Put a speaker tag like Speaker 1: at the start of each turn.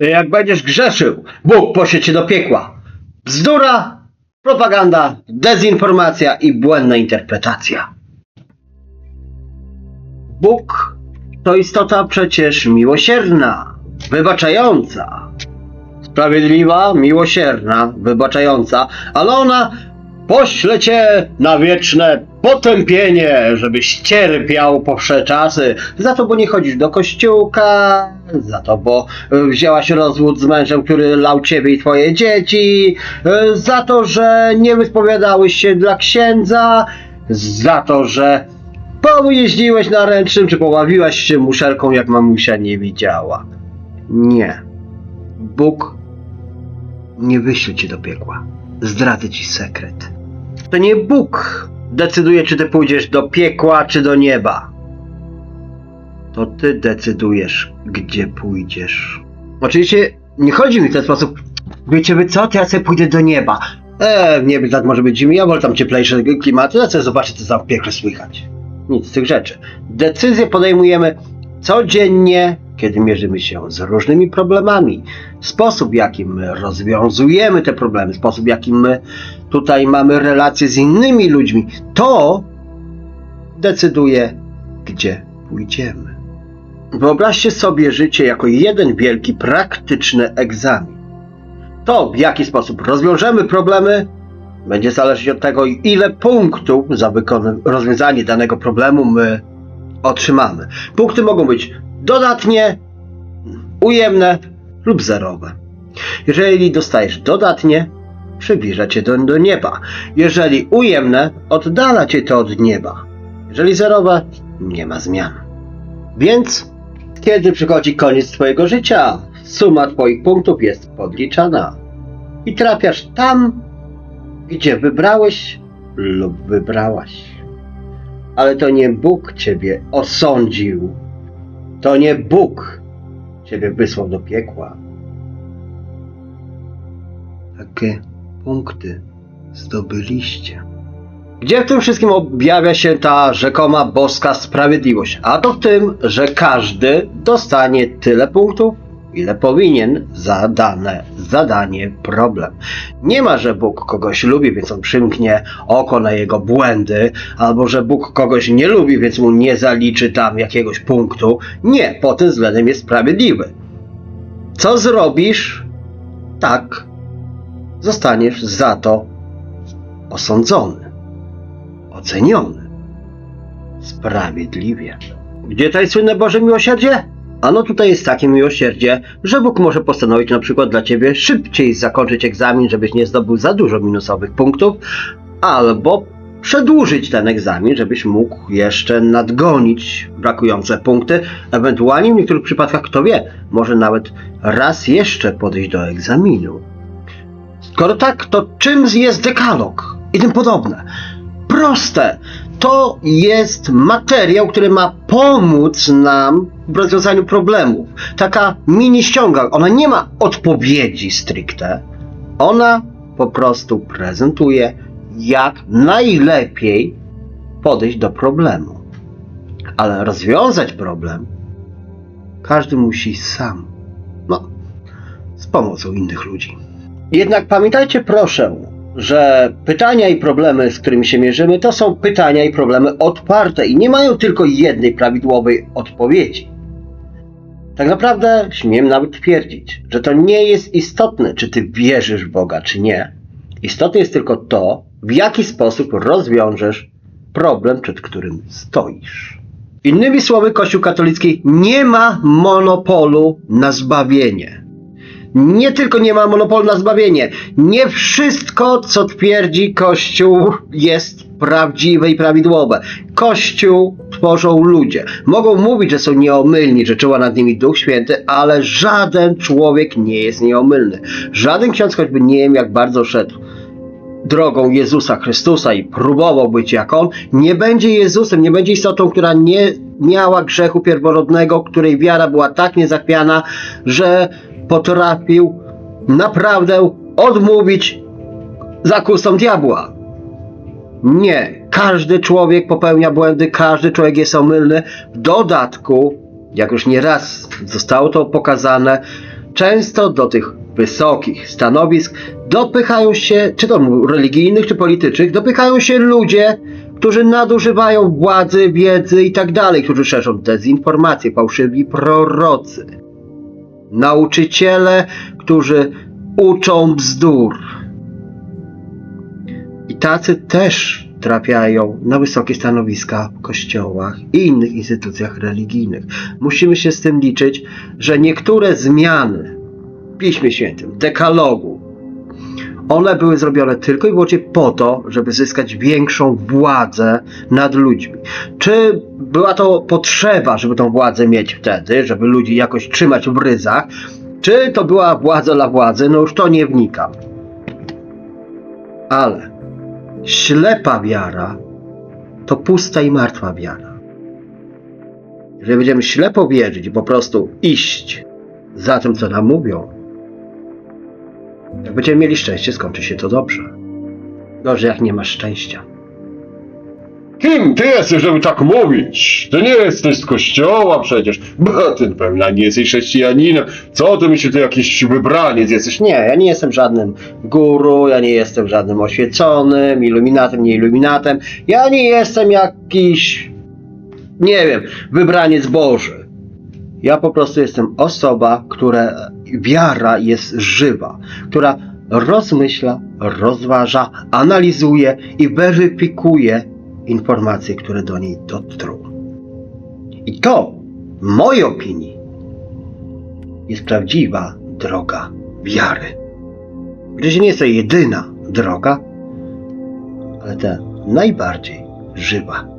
Speaker 1: Jak będziesz grzeszył, Bóg pośle cię do piekła. Bzdura, propaganda, dezinformacja i błędna interpretacja. Bóg to istota przecież miłosierna, wybaczająca. Sprawiedliwa, miłosierna, wybaczająca, ale ona pośle cię na wieczne potępienie, żebyś cierpiał po wsze czasy. Za to, bo nie chodzisz do kościółka, za to, bo wzięłaś rozwód z mężem, który lał ciebie i twoje dzieci, za to, że nie wyspowiadałeś się dla księdza, za to, że pojeździłeś na ręcznym, czy pobawiłaś się muszelką, jak mamusia nie widziała. Nie. Bóg nie wyśle cię do piekła. Zdradzę ci sekret. To nie Bóg decyduje, czy ty pójdziesz do piekła, czy do nieba. To ty decydujesz, gdzie pójdziesz. Oczywiście nie chodzi mi w ten sposób. Wiecie wy co? To ja sobie pójdę do nieba. E, w niebie tak może być zimno, ja wolę tam cieplejsze klimaty, ja sobie zobaczę, co tam w piekle słychać. Nic z tych rzeczy. Decyzje podejmujemy codziennie, kiedy mierzymy się z różnymi problemami. Sposób, w jakim my rozwiązujemy te problemy, sposób, w jakim my tutaj mamy relacje z innymi ludźmi, to decyduje, gdzie pójdziemy. Wyobraźcie sobie życie jako jeden wielki, praktyczny egzamin. To, w jaki sposób rozwiążemy problemy, będzie zależeć od tego, ile punktów za rozwiązanie danego problemu my otrzymamy. Punkty mogą być dodatnie, ujemne lub zerowe. Jeżeli dostajesz dodatnie, przybliża cię do, do nieba. Jeżeli ujemne, oddala cię to od nieba. Jeżeli zerowe, nie ma zmian. Więc, kiedy przychodzi koniec twojego życia, suma twoich punktów jest podliczana. I trafiasz tam, gdzie wybrałeś lub wybrałaś. Ale to nie Bóg ciebie osądził. To nie Bóg ciebie wysłał do piekła. Jakie punkty zdobyliście? Gdzie w tym wszystkim objawia się ta rzekoma boska sprawiedliwość? A to w tym, że każdy dostanie tyle punktów, ile powinien za dane zadanie, problem. Nie ma, że Bóg kogoś lubi, więc on przymknie oko na jego błędy, albo że Bóg kogoś nie lubi, więc mu nie zaliczy tam jakiegoś punktu. Nie, pod tym względem jest sprawiedliwy. Co zrobisz, tak zostaniesz za to osądzony, oceniony. Sprawiedliwie. Gdzie tutaj słynne Boże miłosierdzie? Ano tutaj jest takie miłosierdzie, że Bóg może postanowić na przykład dla ciebie szybciej zakończyć egzamin, żebyś nie zdobył za dużo minusowych punktów, albo przedłużyć ten egzamin, żebyś mógł jeszcze nadgonić brakujące punkty, ewentualnie w niektórych przypadkach, kto wie, może nawet raz jeszcze podejść do egzaminu. Skoro tak, to czym jest dekalog i tym podobne? Proste! To jest materiał, który ma pomóc nam w rozwiązaniu problemów. Taka mini ściąga. Ona nie ma odpowiedzi stricte. Ona po prostu prezentuje, jak najlepiej podejść do problemu. Ale rozwiązać problem każdy musi sam. No, z pomocą innych ludzi. Jednak pamiętajcie proszę, że pytania i problemy, z którymi się mierzymy, to są pytania i problemy otwarte i nie mają tylko jednej prawidłowej odpowiedzi. Tak naprawdę śmiem nawet twierdzić, że to nie jest istotne, czy ty wierzysz w Boga, czy nie. Istotne jest tylko to, w jaki sposób rozwiążesz problem, przed którym stoisz. Innymi słowy, Kościół katolicki nie ma monopolu na zbawienie nie tylko nie ma monopolu na zbawienie, nie wszystko, co twierdzi Kościół, jest prawdziwe i prawidłowe. Kościół tworzą ludzie. Mogą mówić, że są nieomylni, że czuwa nad nimi Duch Święty, ale żaden człowiek nie jest nieomylny. Żaden ksiądz, choćby nie wiem jak bardzo szedł drogą Jezusa Chrystusa i próbował być jak On, nie będzie Jezusem, nie będzie istotą, która nie miała grzechu pierworodnego, której wiara była tak niezachwiana, że potrafił naprawdę odmówić zakustom diabła. Nie, każdy człowiek popełnia błędy, każdy człowiek jest omylny. W dodatku, jak już nieraz zostało to pokazane, często do tych wysokich stanowisk dopychają się, czy to religijnych, czy politycznych, dopychają się ludzie, którzy nadużywają władzy, wiedzy i tak dalej, którzy szerzą dezinformacje, fałszywi prorocy, nauczyciele, którzy uczą bzdur. I tacy też trafiają na wysokie stanowiska w kościołach i innych instytucjach religijnych. Musimy się z tym liczyć, że niektóre zmiany w Piśmie Świętym, dekalogu, one były zrobione tylko i wyłącznie po to, żeby zyskać większą władzę nad ludźmi. Czy była to potrzeba, żeby tą władzę mieć wtedy, żeby ludzi jakoś trzymać w ryzach, czy to była władza dla władzy, no już to nie wnikam. Ale ślepa wiara to pusta i martwa wiara. Jeżeli będziemy ślepo wierzyć po prostu iść za tym, co nam mówią, jak będziemy mieli szczęście, skończy się to dobrze. Gorzej, jak nie masz szczęścia.
Speaker 2: Kim ty jesteś, żeby tak mówić? Ty nie jesteś z kościoła przecież. Bo ty pewnie nie jesteś chrześcijaninem. Co ty myślisz, ty jakiś wybraniec jesteś?
Speaker 1: Nie, ja nie jestem żadnym guru, ja nie jestem żadnym oświeconym, iluminatem, nie iluminatem. Ja nie jestem jakiś, nie wiem, wybraniec Boży. Ja po prostu jestem osoba, która wiara jest żywa, która rozmyśla, rozważa, analizuje i weryfikuje informacje, które do niej dotrą. I to, w mojej opinii, jest prawdziwa droga wiary. Oczywiście nie jest to jedyna droga, ale ta najbardziej żywa.